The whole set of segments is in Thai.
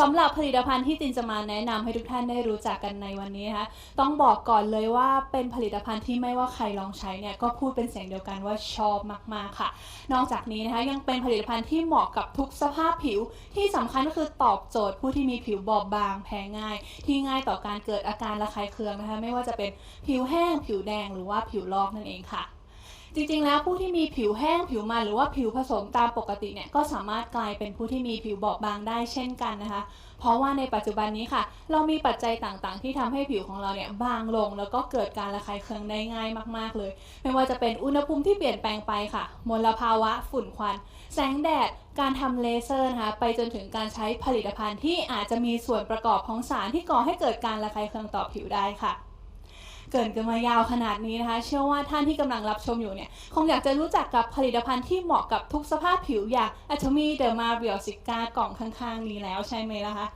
สำหรับผลิตภัณฑ์ที่จินจะมาแนะนำให้ทุกท่านได้รู้จักกันในวันนี้นะคะต้องบอกก่อนเลยว่าเป็นผลิตภัณฑ์ที่ไม่ว่าใครลองใช้เนี่ยก็พูดเป็นเสียงเดียวกันว่าชอบมากๆค่ะ นอกจากนี้นะคะยังเป็นผลิตภัณฑ์ที่เหมาะกับทุกสภาพผิว ที่สำคัญก็คือตอบโจทย์ผู้ที่มีผิวบอบบาง แพ้ง่าย ที่ง่ายต่อการเกิดอาการระคายเคืองนะคะไม่ว่าจะเป็นผิวแห้งผิวแดงหรือว่าผิวลอกนั่นเองค่ะ จริงๆ แล้วผู้ที่มีผิวแห้งผิวมันหรือว่าผิวผสมตามปกติเนี่ยก็สามารถกลายเป็นผู้ที่มีผิวบอบบางได้เช่นกันนะคะ เพราะว่าในปัจจุบันนี้ค่ะ เรามีปัจจัยต่างๆ ที่ทำให้ผิวของเราเนี่ยบางลง แล้วก็เกิดการระคายเคืองได้ง่ายมากๆเลย ไม่ว่าจะเป็นอุณหภูมิที่เปลี่ยนแปลงไปค่ะ มลภาวะฝุ่นควัน แสงแดดการทำเลเซอร์นะคะไปจนถึงการใช้ผลิตภัณฑ์ที่อาจจะมีส่วนประกอบของสารที่ก่อให้เกิดการระคายเคืองต่อผิวได้ค่ะ เกินกันมายาวขนาดนี้นะคะ เชื่อว่าท่านที่กำลังรับชมอยู่เนี่ย คงอยากจะรู้จักกับผลิตภัณฑ์ที่เหมาะกับทุกสภาพผิวอย่าง Atomy Derma Real s i c a กล่องข้างๆ นี้แล้วใช่ไหมล่ะคะ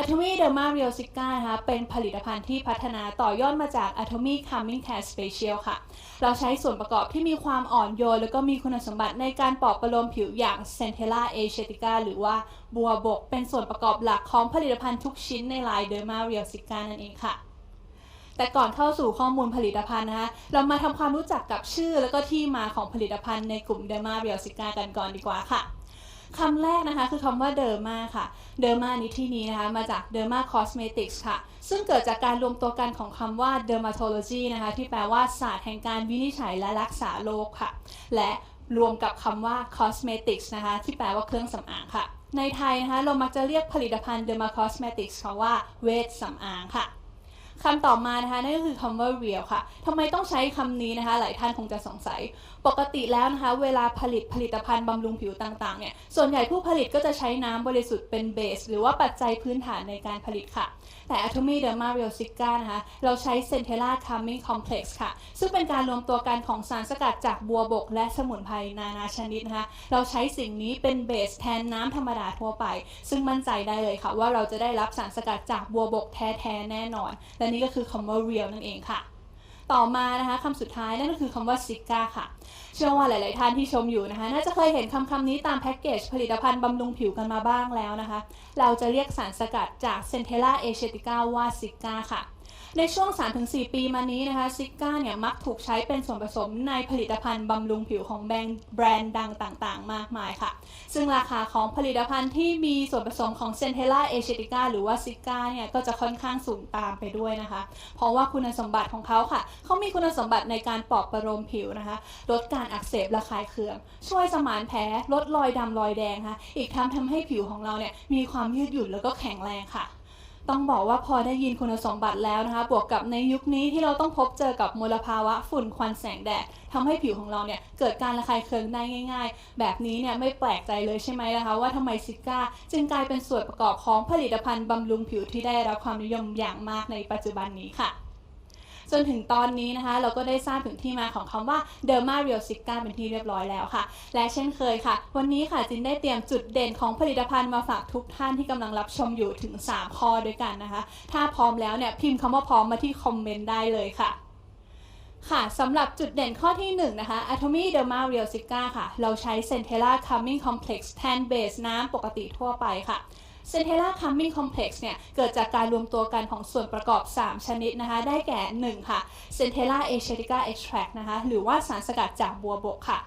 Atomy Derma Real s i c a นะคะเป็นผลิตภัณฑ์ที่พัฒนาต่อยอดมาจาก Atomy Calming Care Special ค่ะ เราใช้ส่วนประกอบที่มีความอ่อนโยน แล้วก็มีคุณสมบัติในการปลอบประโลมผิวอย่าง Centella Asiatica หรือว่าบัวบก เป็นส่วนประกอบหลักของผลิตภัณฑ์ทุกชิ้นในลาย Derma Real s i c a นั่นเองค่ะ แต่ก่อนเข้าสู่ข้อมูลผลิตภัณฑ์นะคะ เรามาทำความรู้จักกับชื่อแล้วก็ที่มาของผลิตภัณฑ์ในกลุ่ม Derma r e a l s i c a กันก่อนดีกว่าค่ะคำแรกนะคะคือคำว่า Derma ค่ะ Derma ในที่นี้นะคะมาจาก Derma Cosmetics ค่ะ ซึ่งเกิดจากการรวมตัวกันของคำว่า Dermatology นะคะที่แปลว่าศาสตร์แห่งการวินิจฉัยและรักษาโรคค่ะ และรวมกับคำว่า Cosmetics นะคะ ที่แปลว่าเครื่องสำอางค่ะ ในไทยนะคะ เรามักจะเรียกผลิตภัณฑ์ Derma Cosmetics เพราะว่าเวชสำอางค่ะ คำต่อมานะคะนั่นก็คือคำว่า real ค่ะทำไมต้องใช้คำนี้นะคะ หลายท่านคงจะสงสัยปกติแล้วนะคะเวลาผลิตผลิตภัณฑ์บำรุงผิวต่างๆเนี่ยส่วนใหญ่ผู้ผลิตก็จะใช้น้ำบริสุทธิ์เป็นเบส หรือว่าปัจจัยพื้นฐานในการผลิตค่ะ แต่ Atomy Derma Real s i c a นะคะเราใช้ Centella Calming Complex ค่ะ ซึ่งเป็นการรวมตัวกันของสารสกัดจากบัวบก และสมุนไพรนานาชนิดนะคะเราใช้สิ่งนี้เป็นเบสแทนน้ำธรรมดาทั่วไป ซึ่งมั่นใจได้เลยค่ะ ว่าเราจะได้รับสารสกัดจากบัวบกแท้ๆแน่นอน และนี่ก็คือคำว่า real นั่นเองค่ะ ต่อมานะคะคำสุดท้ายนั่นก็คือคำว่าซิก้าค่ะ เชื่อว่าหลาย ๆ ท่านที่ชมอยู่นะคะ น่าจะเคยเห็นคำคำนี้ตามแพ็กเกจผลิตภัณฑ์บำรุงผิวกันมาบ้างแล้วนะคะ เราจะเรียกสารสกัดจากเซนเทล่าเอเชติก้าว่าซิก้าค่ะ ในช่วง 3-4 ปีมานี้นะคะซิก้าเนี่ยมักถูกใช้เป็นส่วนผสมในผลิตภัณฑ์บำรุงผิวของแบรนด์แบรนด์ดังต่างๆ มากมายค่ะ ซึ่งราคาของผลิตภัณฑ์ที่มีส่วนผสมของเซนเทล่าเอเชติก้าหรือว่าซิก้าเนี่ยก็จะค่อนข้างสูงตามไปด้วยนะคะ เพราะว่าคุณสมบัติของเขาค่ะ เขามีคุณสมบัติในการปลอบประโลมผิวนะคะ ลดการอักเสบระคายเคือง ช่วยสมานแผลลดรอยดำรอยแดงค่ะ อีกทั้งทำให้ผิวของเราเนี่ยมีความยืดหยุ่นแล้วก็แข็งแรงค่ะ ต้องบอกว่าพอได้ยินคุณสมบัติแล้วนะคะ บวกกับในยุคนี้ที่เราต้องพบเจอกับมลภาวะฝุ่นควันแสงแดดทำให้ผิวของเราเนี่ยเกิดการระคายเคืองได้ง่าย ๆ แบบนี้เนี่ยไม่แปลกใจเลยใช่ไหมนะคะ ว่าทำไมซิก้าจึงกลายเป็นส่วนประกอบของผลิตภัณฑ์บำรุงผิวที่ได้รับความนิยมอย่างมากในปัจจุบันนี้ค่ะ จนถึงตอนนี้นะคะ เราก็ได้ทราบถึงที่มาของคำว่า Derma Real s i c a เป็นที่เรียบร้อยแล้วค่ะ และเช่นเคยค่ะ วันนี้ค่ะจินได้เตรียมจุดเด่นของผลิตภัณฑ์มาฝากทุกท่านที่กำลังรับชมอยู่ถึง 3 ข้อด้วยกันนะคะ ถ้าพร้อมแล้วเนี่ยพิมพ์คำว่าพร้อมมาที่คอมเมนต์ได้เลยค่ะค่ะสำหรับจุดเด่นข้อที่ 1 นะคะ Atomy Derma Real s i c a ค่ะ เราใช้ Centella Calming Complex แทนเบสน้ำปกติทั่วไปค่ะ Centella Calming Complex เนี่ยเกิดจากการรวมตัวกันของส่วนประกอบ 3 ชนิดนะคะ ได้แก่ 1 ค่ะ Centella Asiatica Extract นะคะ หรือว่าสารสกัดจากบัวบกค่ะ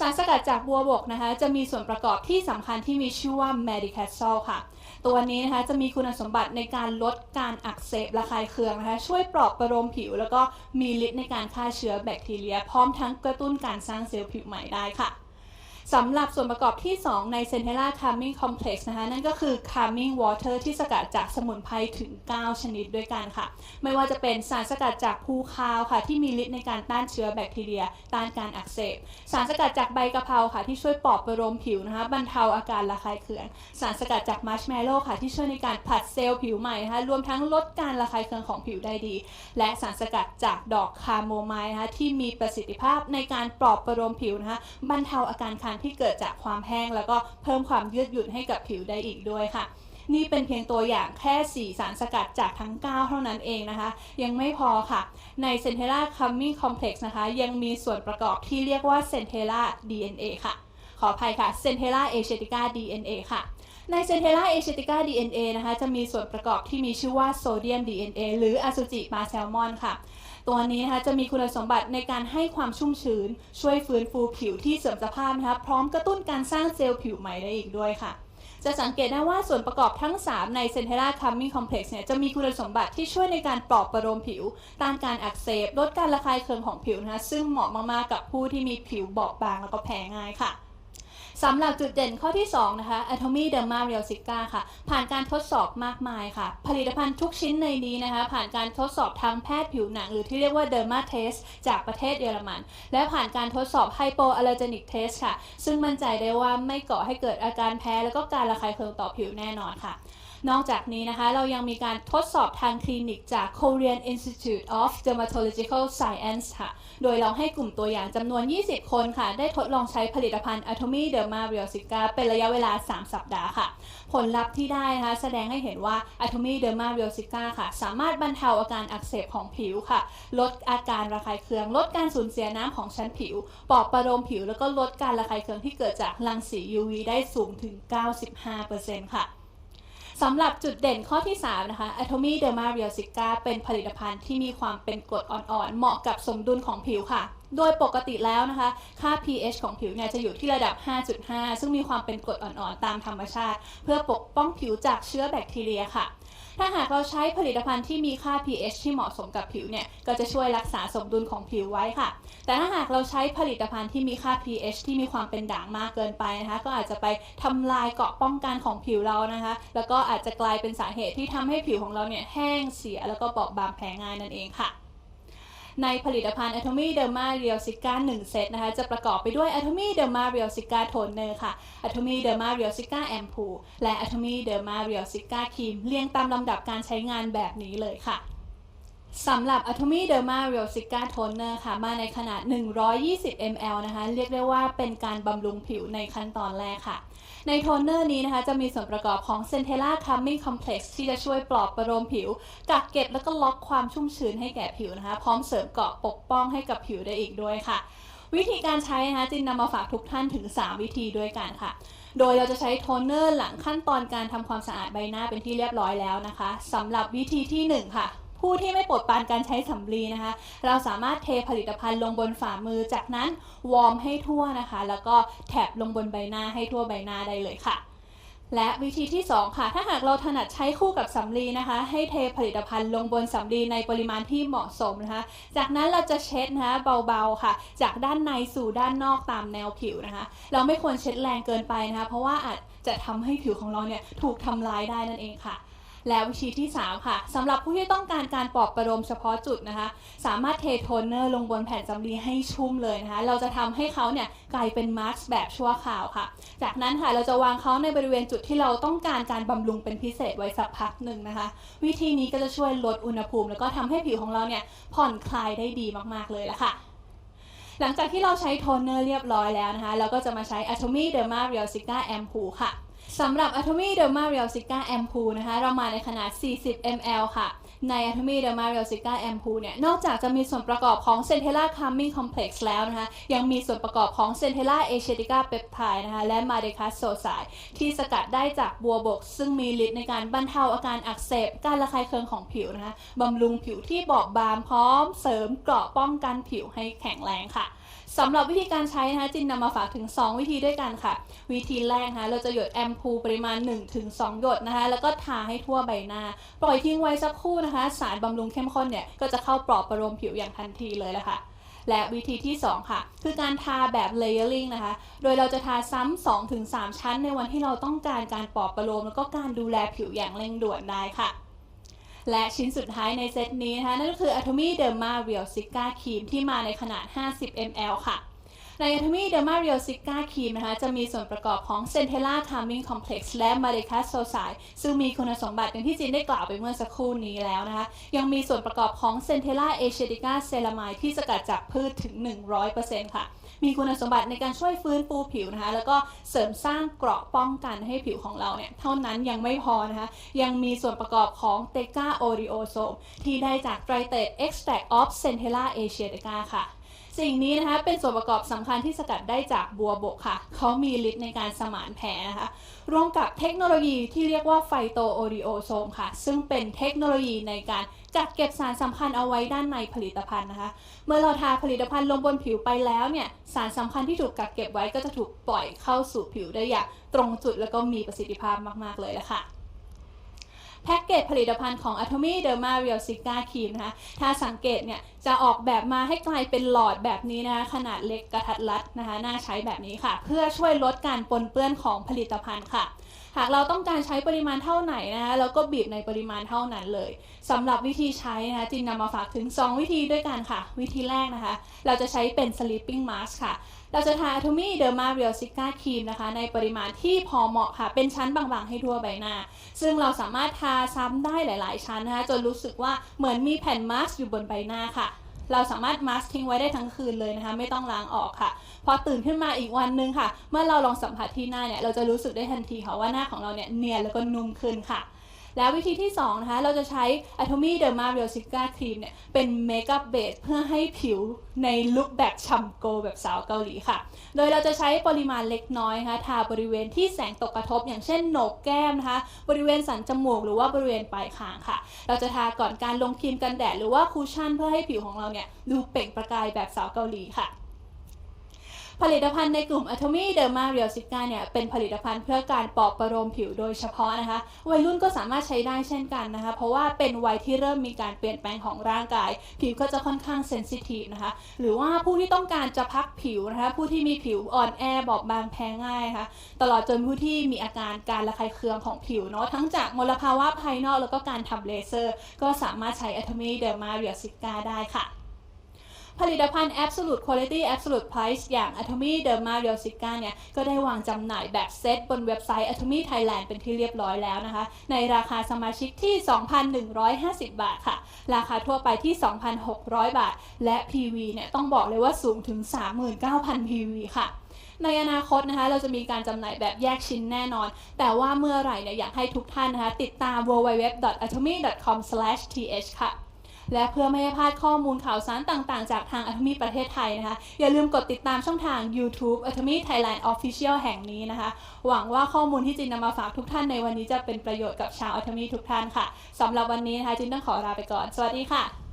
สารสกัดจากบัวบกนะคะ จะมีส่วนประกอบที่สำคัญที่มีชื่อว่า Medicasol ค่ะตัวนี้นะคะจะมีคุณสมบัติในการลดการอักเสบระคายเคืองนะคะช่วยปลอบประโลมผิว แล้วก็มีฤทธิ์ในการฆ่าเชื้อแบคทีเรีย พร้อมทั้งกระตุ้นการสร้างเซลล์ผิวใหม่ได้ค่ะ สำหรับส่วนประกอบที่ 2 ใน Centella Calming Complex นะคะ นั่นก็คือ Calming Water ที่สกัดจากสมุนไพรถึง 9 ชนิดด้วยกันค่ะ ไม่ว่าจะเป็นสารสกัดจากภูคาวค่ะ ที่มีฤทธิ์ในการต้านเชื้อแบคทีเรีย ต้านการอักเสบ สารสกัดจากใบกะเพราค่ะ ที่ช่วยปลอบประโลมผิวนะคะ บรรเทาอาการระคายเคือง สารสกัดจากมัชเมลโล่ค่ะ ที่ช่วยในการผัดเซลล์ผิวใหม่นะคะ รวมทั้งลดการระคายเคืองของผิวได้ดี และสารสกัดจากดอกคาโมไมล์นะคะ ที่มีประสิทธิภาพในการปลอบประโลมผิวนะคะ บรรเทาอาการคันที่เกิดจากความแห้ง แล้วก็เพิ่มความยืดหยุ่นให้กับผิวได้อีกด้วยค่ะ นี่เป็นเพียงตัวอย่างแค่ 4 สารสกัดจากทั้ง 9 เท่านั้นเองนะคะ ยังไม่พอค่ะ ใน Centella Calming Complex นะคะ ยังมีส่วนประกอบที่เรียกว่า Centella DNA ค่ะ ขออภัยค่ะ Centella Asiatica DNA ค่ะในเซนเท l ่าเอเชติก้า DNA นะคะ จะมีส่วนประกอบที่มีชื่อว่าโซเดียม DNA หรืออสุจิปลาแซลมอนค่ะ ตัวนี้นะคะจะมีคุณสมบัติในการให้ความชุ่มชื้น ช่วยฟื้นฟูผิวที่เสื่อมสภาพนะคะพร้อมกระตุ้นการสร้างเซลล์ผิวใหม่ได้อีกด้วยค่ะ จะสังเกตได้ว่าส่วนประกอบทั้ง 3 ใน Centella Calming Complex เนี่ยจะมีคุณสมบัติที่ช่วยในการปลอบประโลมผิว ต้านการอักเสบลดการระคายเคืองของผิวนะคะซึ่งเหมาะมากๆกับผู้ที่มีผิวบอบบางแล้วก็แพ้ง่ายค่ะ สำหรับจุดเด่นข้อที่ 2 นะคะ Atomy Derma Real s i c a ค่ะ ผ่านการทดสอบมากมายค่ะ ผลิตภัณฑ์ทุกชิ้นในนี้นะคะ ผ่านการทดสอบทางแพทย์ผิวหนัง หรือที่เรียกว่า Derma Test จากประเทศเยอรมัน และผ่านการทดสอบ Hypoallergenic Test ค่ะ ซึ่งมั่นใจได้ว่าไม่ก่อให้เกิดอาการแพ้ แล้วก็การระคายเคืองต่อผิวแน่นอนค่ะ นอกจากนี้นะคะ เรายังมีการทดสอบทางคลินิกจาก Korean Institute of Dermatological Science ค่ะ โดยเราให้กลุ่มตัวอย่างจำนวน 20 คนค่ะ ได้ทดลองใช้ผลิตภัณฑ์ Atomy Derma Real s i c a เป็นระยะเวลา 3 สัปดาห์ค่ะ ผลลัพธ์ที่ได้นะคะ แสดงให้เห็นว่า Atomy Derma Real s i c a ค่ะ สามารถบรรเทาอาการอักเสบของผิวค่ะ ลดอาการระคายเคือง ลดการสูญเสียน้ำของชั้นผิว ปลอบประโลมผิว แล้วก็ลดการระคายเคืองที่เกิดจากรังสี UV ได้สูงถึง 95%ค่ะ สำหรับจุดเด่นข้อที่ 3 นะคะ Atomy Derma Real s i c a เป็นผลิตภัณฑ์ที่มีความเป็นกรดอ่อนๆ เหมาะกับสมดุลของผิวค่ะ โดยปกติแล้วนะคะ ค่า pH ของผิวเนี่ยจะอยู่ที่ระดับ 5.5 ซึ่งมีความเป็นกรดอ่อนๆ ตามธรรมชาติ เพื่อปกป้องผิวจากเชื้อแบคทีเรียค่ะ ถ้าหากเราใช้ผลิตภัณฑ์ที่มีค่า pH ที่เหมาะสมกับผิวเนี่ยก็จะช่วยรักษาสมดุลของผิวไว้ค่ะ แต่ถ้าหากเราใช้ผลิตภัณฑ์ที่มีค่า pH ที่มีความเป็นด่างมากเกินไปนะคะก็อาจจะไปทำลายเกราะป้องกันของผิวเรานะคะ แล้วก็อาจจะกลายเป็นสาเหตุที่ทำให้ผิวของเราเนี่ยแห้งเสียแล้วก็บอบบางแพ้ง่ายนั่นเองค่ะ ในผลิตภัณฑ์ Atomy Derma Real s i c a 1 เซตนะคะ จะประกอบไปด้วย Atomy Derma Real s i c a Toner ค่ะ Atomy Derma Real s i c a Ampoule และ Atomy Derma Real s i c a Cream เรียงตามลำดับการใช้งานแบบนี้เลยค่ะ สำหรับ Atomy Derma Real s i c a Toner ค่ะ มาในขนาด 120 ml นะคะ เรียกได้ว่าเป็นการบำรุงผิวในขั้นตอนแรกค่ะ ในโทนเนอร์นี้นะคะ จะมีส่วนประกอบของ Centella Calming Complex ที่จะช่วยปลอบประโลมผิว กักเก็บแล้วก็ล็อกความชุ่มชื้นให้แก่ผิวนะคะ พร้อมเสริมเกราะปกป้องให้กับผิวได้อีกด้วยค่ะ วิธีการใช้นะคะจินนำมาฝากทุกท่านถึง 3 วิธีด้วยกันค่ะโดยเราจะใช้โทนเนอร์หลังขั้นตอนการทำความสะอาดใบหน้าเป็นที่เรียบร้อยแล้วนะคะสำหรับวิธีที่ 1 ค่ะ ผู้ที่ไม่ปลดปานการใช้สำลีนะคะ เราสามารถเทผลิตภัณฑ์ลงบนฝ่ามือ จากนั้นวอร์มให้ทั่วนะคะ แล้วก็แถบลงบนใบหน้าให้ทั่วใบหน้าได้เลยค่ะและวิธีที่ 2 ค่ะ ถ้าหากเราถนัดใช้คู่กับสำลีนะคะ ให้เทผลิตภัณฑ์ลงบนสำลีในปริมาณที่เหมาะสมนะคะ จากนั้นเราจะเช็ดนะคะเบาๆค่ะ จากด้านในสู่ด้านนอกตามแนวผิวนะคะ เราไม่ควรเช็ดแรงเกินไปนะคะ เพราะว่าอาจจะทำให้ผิวของเราเนี่ยถูกทำลายได้นั่นเองค่ะ และวิธีที่ 3 ค่ะสำหรับผู้ที่ต้องการการปอบประโลมเฉพาะจุดนะคะ สามารถเทโทนเนอร์ลงบนแผ่นสำลีให้ชุ่มเลยนะคะ เราจะทำให้เขาเนี่ยกลายเป็นมาร์กแบบชั่วคราวค่ะ จากนั้นค่ะเราจะวางเขาในบริเวณจุดที่เราต้องการการบำรุงเป็นพิเศษไว้สักพักหนึ่งนะคะ วิธีนี้ก็จะช่วยลดอุณหภูมิ แล้วก็ทำให้ผิวของเราเนี่ยผ่อนคลายได้ดีมากๆเลยละค่ะหลังจากที่เราใช้โทนเนอร์เรียบร้อยแล้วนะคะ เราก็จะมาใช้ Atomy Derma Real s i c a Ampoule ค่ะ สำหรับ Atomy Derma Real s i c a Ampoule นะคะ เรามาในขนาด 40 ml ค่ะ ใน Atomy Derma Real s i c a Ampoule เนี่ย นอกจากจะมีส่วนประกอบของ Centella Calming Complex แล้วนะคะ ยังมีส่วนประกอบของ Centella Asiatica Peptide นะคะ และ Madeca s o s i ที่สกัดได้จากบัวบก ซึ่งมีฤทธิ์ในการบรรเทาอาการอักเสบ การระคายเคืองของผิวนะคะบำรุงผิวที่บอบบางพร้อมเสริมเกราะป้องกันผิวให้แข็งแรงค่ะ สำหรับวิธีการใช้นะคะจินนำมาฝากถึง 2 วิธีด้วยกันค่ะ วิธีแรกนะคะเราจะหยดแอมพูปริมาณ 1-2 หยดนะคะ แล้วก็ทาให้ทั่วใบหน้า ปล่อยทิ้งไว้สักครู่นะคะ สารบำรุงเข้มข้นเนี่ยก็จะเข้าปลอบประโลมผิวอย่างทันทีเลยละค่ะและวิธีที่ 2 ค่ะ คือการทาแบบ layering นะคะ โดยเราจะทาซ้ำ2-3 ชั้นในวันที่เราต้องการการปลอบประโลมแล้วก็การดูแลผิวอย่างเร่งด่วนได้ค่ะ และชิ้นสุดท้ายในเซตนี้นะคะนั่นก็คือ Atomy Derma Real s i c a Cream ที่มาในขนาด 50 ml ค่ะใน Atomy Derma Real s i c a Cream นะคะจะมีส่วนประกอบของ Centella Calming Complex และ Madeca s o s i ซึ่งมีคุณสมบัติอย่างที่จินได้กล่าวไปเมื่อสักครู่นี้แล้วนะคะ ยังมีส่วนประกอบของ Centella Asiatica Ceramide ที่สกัดจากพืชถึง 100%ค่ะ มีคุณสมบัติในการช่วยฟื้นฟูผิวนะคะแล้วก็เสริมสร้างเกราะป้องกันให้ผิวของเราเนี่ยเท่านั้นยังไม่พอนะคะยังมีส่วนประกอบของเตก้าโอริโอโซมที่ได้จากไตรเตตเอ็กซ์แทรกออฟเซนเทล่าเอเชียเตกาค่ะ สิ่งนี้นะคะเป็นส่วนประกอบสำคัญที่สกัดได้จากบัวบกค่ะเขามีฤทธิ์ในการสมานแผลนะคะร่วมกับเทคโนโลยีที่เรียกว่าไฟโตโอริโอโซมค่ะ ซึ่งเป็นเทคโนโลยีในการกักเก็บสารสำคัญเอาไว้ด้านในผลิตภัณฑ์นะคะ เมื่อเราทาผลิตภัณฑ์ลงบนผิวไปแล้วเนี่ยสารสำคัญที่ถูกกักเก็บไว้ก็จะถูกปล่อยเข้าสู่ผิวได้อย่างตรงจุดแล้วก็มีประสิทธิภาพมาก ๆ เลยละค่ะ แพ็กเกจผลิตภัณฑ์ของ Atomy Derma Real Cica Cream นะคะ ถ้าสังเกตเนี่ยจะออกแบบมาให้กลายเป็นหลอดแบบนี้นะคะ ขนาดเล็กกระทัดรัดนะคะ น่าใช้แบบนี้ค่ะ เพื่อช่วยลดการปนเปื้อนของผลิตภัณฑ์ค่ะ หากเราต้องการใช้ปริมาณเท่าไหนนะคะเราก็บีบในปริมาณเท่านั้นเลยสำหรับวิธีใช้นะคะจินนำมาฝากถึง 2 วิธีด้วยกันค่ะ วิธีแรกนะคะ เราจะใช้เป็น sleeping mask ค่ะ เราจะทา Atomy Derma Real Cica Cream นะคะ ในปริมาณที่พอเหมาะค่ะ เป็นชั้นบางๆให้ทั่วใบหน้า ซึ่งเราสามารถทาซ้ำได้หลาย ๆ ชั้นนะคะจนรู้สึกว่าเหมือนมีแผ่นมาสก์อยู่บนใบหน้าค่ะเราสามารถมาสก์ทิ้งไว้ได้ทั้งคืนเลยนะคะ ไม่ต้องล้างออกค่ะ พอตื่นขึ้นมาอีกวันนึงค่ะ เมื่อเราลองสัมผัสที่หน้าเนี่ย เราจะรู้สึกได้ทันทีค่ะว่าหน้าของเราเนี่ยเนียนแล้วก็นุ่มขึ้นค่ะ แล้ววิธีที่2นะคะเราจะใช้ Atomy Derma Real Cica Cream เนี่ยเป็นเมคอัพเบสเพื่อให้ผิวในลุคแบบฉ่ำโกแบบสาวเกาหลีค่ะ โดยเราจะใช้ปริมาณเล็กน้อยนะคะทาบริเวณที่แสงตกกระทบ อย่างเช่นโหนกแก้มนะคะ บริเวณสันจมูกหรือว่าบริเวณปลายคางค่ะ เราจะทาก่อนการลงครีมกันแดดหรือว่าคูชั่นเพื่อให้ผิวของเราเนี่ยดูเปล่งประกายแบบสาวเกาหลีค่ะ ผลิตภัณฑ์ในกลุ่ม Atomy Derma Real Cica เนี่ยเป็นผลิตภัณฑ์เพื่อการปลอบประโลมผิวโดยเฉพาะนะคะ วัยรุ่นก็สามารถใช้ได้เช่นกันนะคะ เพราะว่าเป็นวัยที่เริ่มมีการเปลี่ยนแปลงของร่างกาย ผิวก็จะค่อนข้างเซนซิทีฟนะคะ หรือว่าผู้ที่ต้องการจะพักผิวนะคะ ผู้ที่มีผิวอ่อนแอบอบบางแพ้ง่ายนะคะตลอดจนผู้ที่มีอาการการระคายเคืองของผิวเนาะทั้งจากมลภาวะภายนอกแล้วก็การทำเลเซอร์ ก็สามารถใช้ Atomy Derma Real Cica ได้ค่ะ ผลิตภัณฑ์ Absolute Quality Absolute Price อย่าง Atomy Derma Real Cica เนี่ยก็ได้วางจำหน่ายแบบเซตบนเว็บไซต์ Atomy Thailand เป็นที่เรียบร้อยแล้วนะคะ ในราคาสมาชิกที่ 2,150 บาทค่ะ ราคาทั่วไปที่ 2,600 บาท และ PV เนี่ยต้องบอกเลยว่าสูงถึง 39,000 PV ค่ะในอนาคตนะคะเราจะมีการจำหน่ายแบบแยกชิ้นแน่นอน แต่ว่าเมื่อไหร่เนี่ยอยากให้ทุกท่านนะคะติดตาม www.atomy.com/th ค่ะ และเพื่อไม่ให้พลาดข้อมูลข่าวสารต่างๆ จากทางอัธมีประเทศไทยนะคะ อย่าลืมกดติดตามช่องทาง YouTube Atomy Thailand Official แห่งนี้นะคะ หวังว่าข้อมูลที่จินนำมาฝากทุกท่านในวันนี้จะเป็นประโยชน์กับชาวอัธมีทุกท่านค่ะสำหรับวันนี้นะคะจินต้องขอลาไปก่อน สวัสดีค่ะ